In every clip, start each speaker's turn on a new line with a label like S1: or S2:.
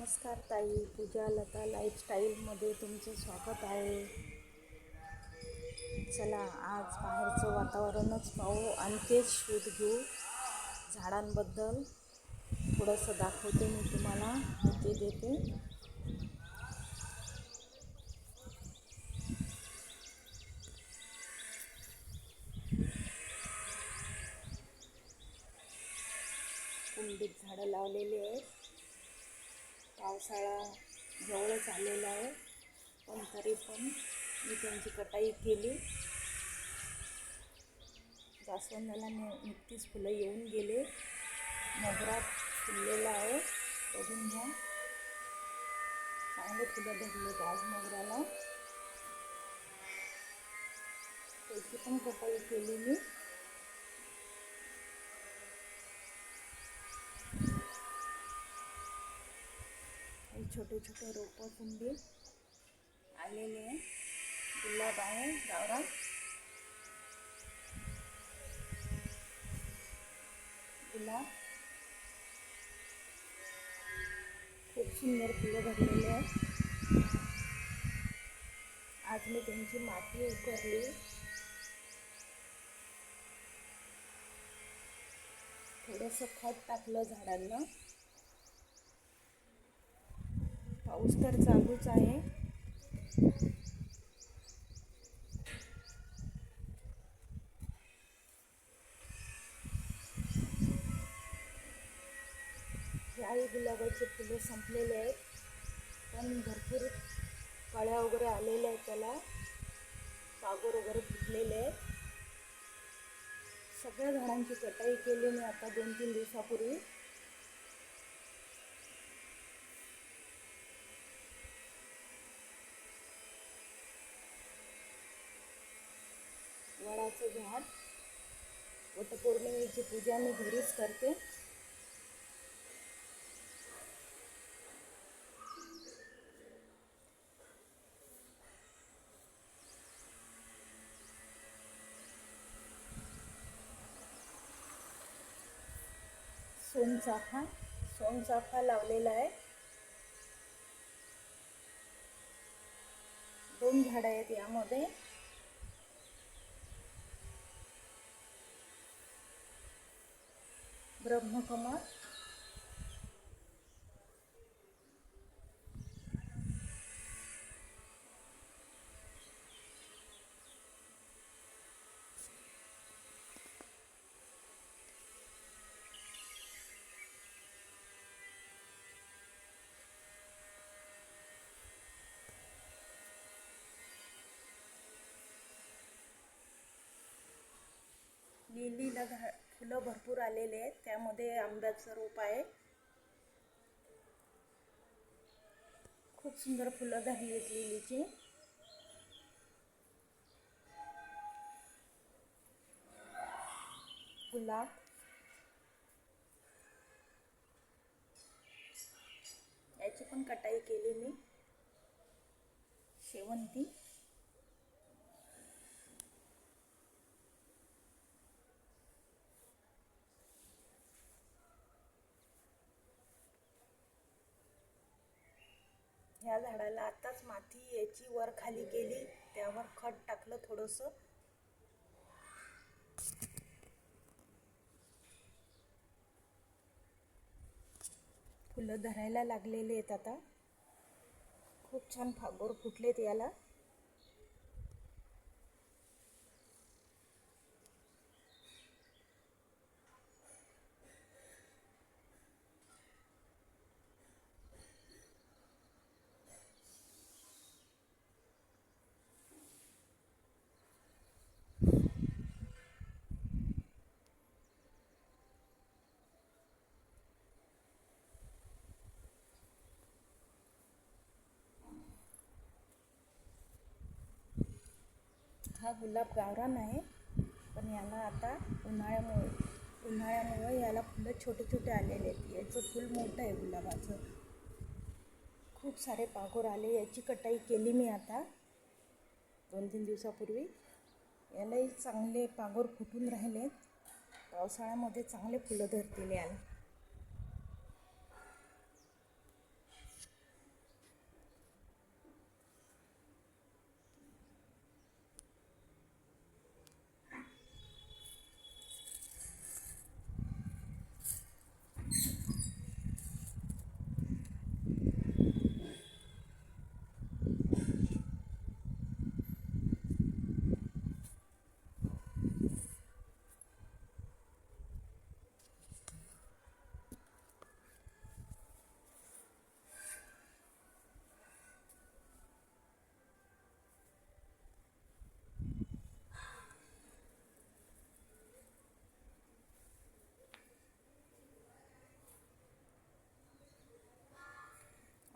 S1: नमस्कार ताई पूजा लता लाईफस्टाईलमध्ये तुमचं स्वागत आहे. चला आज बाहेरचं वातावरणच पाहू आणि तेच शूट घेऊ झाडांबद्दल. थोडंसं दाखवते मी तुम्हाला माहिती देते. कुंडीत झाडं लावलेली आहेत. पावसाळा जवळच आलेला आहे. पण तरी पण मी त्यांची कटाई केली. जास्वंदाला नुकतीच फुलं येऊन गेले. मोगरा फुललेला आहे. बघून घ्या. चांगले फुलं धरले आज मोगऱ्याला त्याची पण कटाई केली मी. छोटे छोटे रोपं कुंडी आलेले आहे. गुलाब आहे गावरान. गुलाब. खूप सुंदर फुलं भरलेले आहेत. आज मी त्यांची माती उकरली. थोडंसं खत टाकलं झाडांना. पाऊस तर चालूच आहे. याही गुलाबाचे फुलं संपलेले आहेत. पण भरपूर कळ्या वगैरे आलेल्या आहेत त्याला. पागोर वगैरे फुटलेले आहेत. सगळ्या झाडांची कटाई केली मी आता दोन तीन दिवसापूर्वी. वडाचं झाड. वटपौर्णिमेची पूजा मी घरीच करते. सोनचाफा. सोनचाफा लावलेला आहे. दोन झाडं आहेत यामध्ये. ब्रह्मकमळ. लिलीला घा फुलं भरपूर आलेले आहेत. त्यामध्ये आंब्याचं रोप आहे. खूप सुंदर फुलं झाली आहेत लिलीची. गुलाब. याची पण कटाई केली मी. शेवंती. ह्या झाडाला आताच माती याची वर खाली केली. त्यावर खत टाकलं थोडंसं. फुलं धरायला लागलेले आहेत आता. खूप छान फागोर फुटलेत याला. हा गुलाब गावरान आहे पण याला आता उन्हाळ्यामुळे उन्हाळ्यामुळे याला फुलं छोटे छोटे आलेले आहेत. याचं फुल मोठं आहे गुलाबाचं. खूप सारे पाखोर आले याची कटाई केली मी आता. दोन तीन दिवसापूर्वी. यालाही चांगले पागोर फुटून राहिलेत पावसाळ्यामध्ये चांगले फुलं धरतील याला.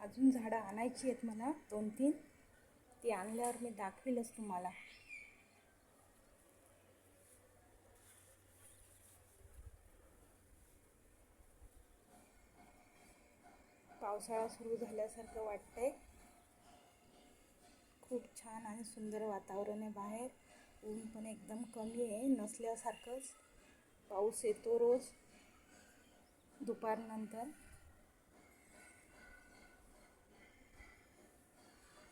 S1: अजून झाडं आणायची आहेत मला दोन तीन ती आणल्यावर मी दाखवीलच तुम्हाला. पावसाळा सुरू झाल्यासारखं वाटतंय. खूप छान आणि सुंदर वातावरण आहे बाहेर. ऊन पण एकदम कमी आहे नसल्यासारखंच. पाऊस येतो रोज. दुपारनंतर.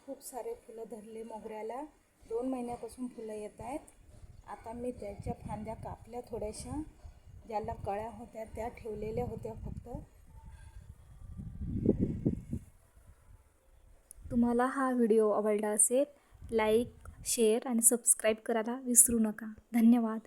S1: खूप सारे फुलं धरले मोगऱ्याला. दोन महिन्यापासून फुलं येत आहेत. आता मी त्याच्या फांद्या कापल्या थोड्याशा. ज्याला कळ्या होत्या त्या ठेवलेल्या होत्या फक्त.
S2: तुम्हाला हा व्हिडिओ आवडला असेल लाईक शेअर आणि सबस्क्राईब करायला विसरू नका. धन्यवाद.